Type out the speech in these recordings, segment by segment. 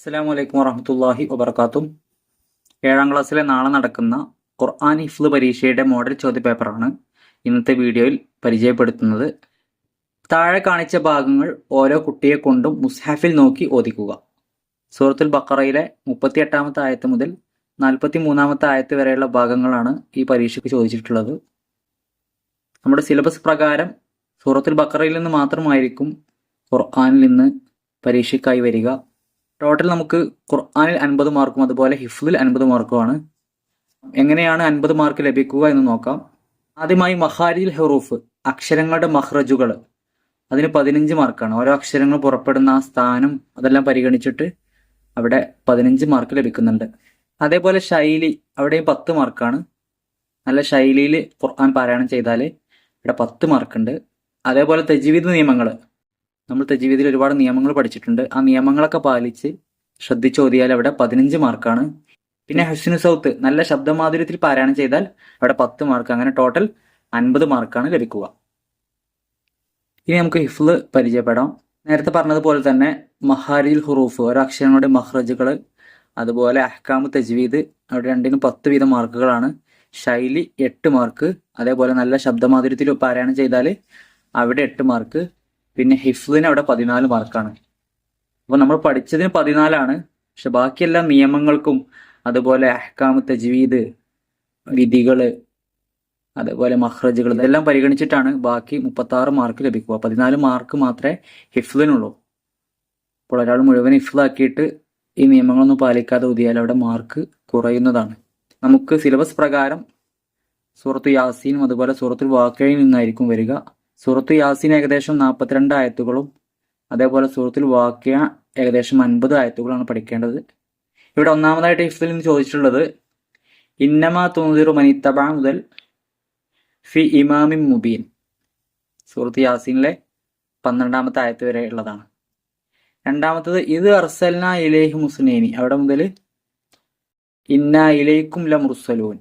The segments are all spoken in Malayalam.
അസ്സാം വലൈക്കും വറഹമത്തല്ലാഹി വബർക്കാത്തും ഏഴാം ക്ലാസ്സിലെ നാളെ നടക്കുന്ന ഖുർആൻ ഹിഫ്ല് പരീക്ഷയുടെ മോഡൽ ചോദ്യപേപ്പറാണ് ഇന്നത്തെ വീഡിയോയിൽ പരിചയപ്പെടുത്തുന്നത്. താഴെ കാണിച്ച ഭാഗങ്ങൾ ഓരോ കുട്ടിയെ കൊണ്ടും മുസ്ഹാഫിൽ നോക്കി ഓദിക്കുക സൂറത്തുൽ ബക്കറയിലെ മുപ്പത്തി എട്ടാമത്തെ ആയത്ത് മുതൽ നാൽപ്പത്തി മൂന്നാമത്തെ ആയത്ത് വരെയുള്ള ഭാഗങ്ങളാണ് ഈ പരീക്ഷയ്ക്ക് ചോദിച്ചിട്ടുള്ളത്. നമ്മുടെ സിലബസ് പ്രകാരം സൂറത്തുൽ ബക്കറയിൽ നിന്ന് മാത്രമായിരിക്കും ഖുർആനിൽ നിന്ന് പരീക്ഷയ്ക്കായി വരിക. ടോട്ടൽ നമുക്ക് ഖുർആാനിൽ അൻപത് മാർക്കും അതുപോലെ ഹിഫ്ലിൽ അൻപത് മാർക്കുമാണ്. എങ്ങനെയാണ് അൻപത് മാർക്ക് ലഭിക്കുക എന്ന് നോക്കാം. ആദ്യമായി മഹാരിൽ ഹെറൂഫ് അക്ഷരങ്ങളുടെ മഹ്റജുകൾ അതിന് പതിനഞ്ച് മാർക്കാണ് ഓരോ അക്ഷരങ്ങൾ പുറപ്പെടുന്ന ആ സ്ഥാനം അതെല്ലാം പരിഗണിച്ചിട്ട് അവിടെ പതിനഞ്ച് മാർക്ക് ലഭിക്കുന്നുണ്ട്. അതേപോലെ ശൈലി അവിടെയും പത്ത് മാർക്കാണ് നല്ല ശൈലിയിൽ ഖുർആൻ പാരായണം ചെയ്താൽ ഇവിടെ പത്ത് മാർക്കുണ്ട് അതേപോലെ തെജീവിത നിയമങ്ങൾ. നമ്മൾ ജീവിതത്തിൽ ഒരുപാട് നിയമങ്ങൾ പഠിച്ചിട്ടുണ്ട്. ആ നിയമങ്ങളൊക്കെ പാലിച്ച് ശ്രദ്ധിച്ച് ഓതിയാൽ അവിടെ പതിനഞ്ച് മാർക്കാണ്. പിന്നെ ഹസ്നു സൗത്ത് നല്ല ശബ്ദമാധുര്യത്തിൽ പാരായണം ചെയ്താൽ അവിടെ പത്ത് മാർക്ക്. അങ്ങനെ ടോട്ടൽ അൻപത് മാർക്കാണ് ലഭിക്കുക. ഇനി നമുക്ക് ഹിഫ്ല് പരിചയപ്പെടാം. നേരത്തെ പറഞ്ഞതുപോലെ തന്നെ മഹാരിൽ ഹുറൂഫ് ഓരോ അക്ഷരങ്ങളുടെ മഹ്റജുകൾ അതുപോലെ അഹ്കാമ് തജ്വീദ് അവിടെ രണ്ടിനും പത്ത് വീതം മാർക്കുകളാണ്. ശൈലി എട്ട് മാർക്ക്. അതേപോലെ നല്ല ശബ്ദമാധുര്യത്തിൽ പാരായണം ചെയ്താൽ അവിടെ എട്ട് മാർക്ക്. പിന്നെ ഹിഫ്ലിന് അവിടെ പതിനാല് മാർക്കാണ്. അപ്പോൾ നമ്മൾ പഠിച്ചതിന് പതിനാലാണ്. പക്ഷെ ബാക്കിയെല്ലാ നിയമങ്ങൾക്കും അതുപോലെ അഹ്കാമ് തജ്വീദ് വിധികൾ അതുപോലെ മഹ്റജുകൾ ഇതെല്ലാം പരിഗണിച്ചിട്ടാണ് ബാക്കി മുപ്പത്തി ആറ് മാർക്ക് ലഭിക്കുക. പതിനാല് മാർക്ക് മാത്രമേ ഹിഫ്ലിനുള്ളൂ. അപ്പോൾ ഒരാൾ മുഴുവൻ ഹിഫ്ലാക്കിയിട്ട് ഈ നിയമങ്ങളൊന്നും പാലിക്കാതെ ഊതിയാൽ അവിടെ മാർക്ക് കുറയുന്നതാണ്. നമുക്ക് സിലബസ് പ്രകാരം സൂറത്ത് യാസീനും അതുപോലെ സൂറത്തുൽ വാക്കയിൽ നിന്നായിരിക്കും വരിക. സൂറത്ത് യാസീൻ ഏകദേശം നാൽപ്പത്തിരണ്ട് ആയത്തുകളും അതേപോലെ സൂറത്തിൽ വാക്യ ഏകദേശം അൻപത് ആയത്തുകളാണ് പഠിക്കേണ്ടത്. ഇവിടെ ഒന്നാമതായിട്ട് ഹിഫ്സിൽ നിന്ന് ചോദിച്ചിട്ടുള്ളത് ഇന്നമ തൂതിറു മനിത്തബ മുതൽ ഫി ഇമാമിൻ മുബീൻ. സൂറത്ത് യാസീനിലെ പന്ത്രണ്ടാമത്തെ ആയത്ത് വരെ ഉള്ളതാണ്. രണ്ടാമത്തത് ഇത് അർസൽന ഇലേഹി മുസ്നേനി അവിടെ മുതൽ ഇന്ന ഇലൈക്കും ല മുർസലൂൻ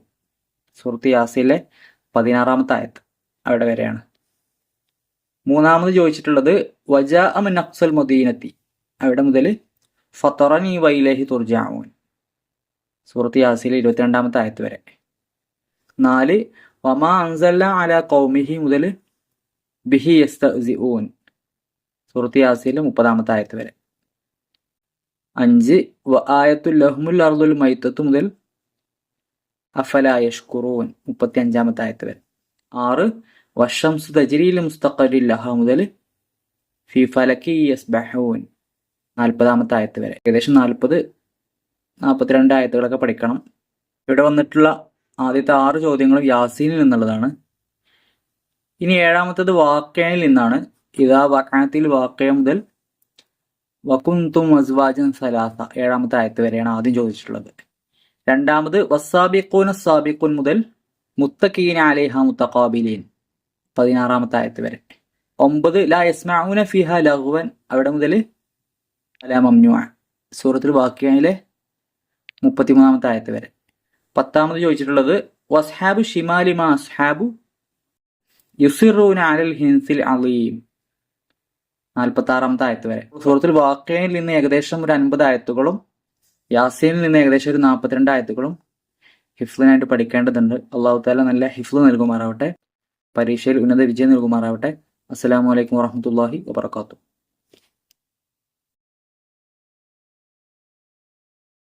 സൂറത്ത് യാസിലെ പതിനാറാമത്തെ ആയത്ത് അവിടെ വരെയാണ്. മൂന്നാമത് ചോദിച്ചിട്ടുള്ളത് വജാ അമൻ അക്സൽ മദീനത്തി. അവിടെ മുതൽ ഫത്തറനി വൈലേഹി തുർജാമോൻ സൂറത്ത് യാസിലെ ഇരുപത്തിരണ്ടാമത്തെ ആയത്ത് വരെ. നാല് വമാ അൻസല്ല അല കൗമിഹി മുതൽ ബിഹി യസ്തഊൻ സൂറത്ത് യാസിലെ മുപ്പതാമത്തെ ആയത്ത് വരെ. അഞ്ച് വ ആയത്തുൽ ലഹ്മുൽ അർദുൽ മൈത്തത്ത് മുതൽ അഫല യഷ്കുറൂൻ. മുപ്പത്തി അഞ്ചാമത്തെ ആയത്ത് വരെ. ആറ് വഷംസ് തജ്രീൽ മുസ്തഖരിൽ ലഹ മുതൽ ഫി ഫലക്കി യസ്ബഹൂൻ നാൽപ്പതാമത്തെ ആയത്ത് വരെ. ഏകദേശം നാൽപ്പത് നാൽപ്പത്തിരണ്ട് ആയത്തുകളൊക്കെ പഠിക്കണം. ഇവിടെ വന്നിട്ടുള്ള ആദ്യത്തെ ആറ് ചോദ്യങ്ങളും യാസീനിൽ നിന്നുള്ളതാണ്. ഇനി ഏഴാമത്തത് വാക്കയനിൽ നിന്നാണ്. ഇതാ വാക്കാനത്തിൽ വാക്കയ മുതൽ വക്കുന്തും അസ്വാജൻ സലാസ ഏഴാമത്തെ ആയത്ത് വരെയാണ് ആദ്യം ചോദിച്ചിട്ടുള്ളത്. രണ്ടാമത് വസാബിഖൂൻ സാബിഖുൻ മുതൽ മുത്തക്കീൻ അലേഹ മുത്തഖാബിലീൻ. പതിനാറാമത്തെ ആയത്ത് വരെ. ഒമ്പത് ലാ യസ്മഊന ഫിഹ ലഹുവൻ അവിടെ മുതൽ അല മംനു സൂറത്തിൽ വാക്യയിലെ മുപ്പത്തിമൂന്നാമത്തെ ആയത്ത് വരെ. പത്താമത് ചോദിച്ചിട്ടുള്ളത് വസ്ഹാബു ഷിമാലിമ അസ്ഹാബു യുസിറൂന അലൽ ഹിൻസിൽ അലീം. നാൽപ്പത്തി ആറാമത്തെ ആയത്ത് വരെ. സൂറത്തിൽ വാക്കയിൽ നിന്ന് ഏകദേശം ഒരു അൻപത് ആയത്തുകളും യാസീനിൽ നിന്ന് ഏകദേശം ഒരു നാൽപ്പത്തിരണ്ട് ആയത്തുകളും ഹിഫ്ലിനായിട്ട് പഠിക്കേണ്ടതുണ്ട്. അള്ളാഹു താല നല്ല ഹിഫ്ല് നൽകുമാറാവട്ടെ. പരീക്ഷയിൽ ഉന്നത വിജയം നൽകുമാറാവട്ടെ. അസ്സാം വലൈക്കും വാഹമത്തല്ലാഹി വബർക്കാത്തു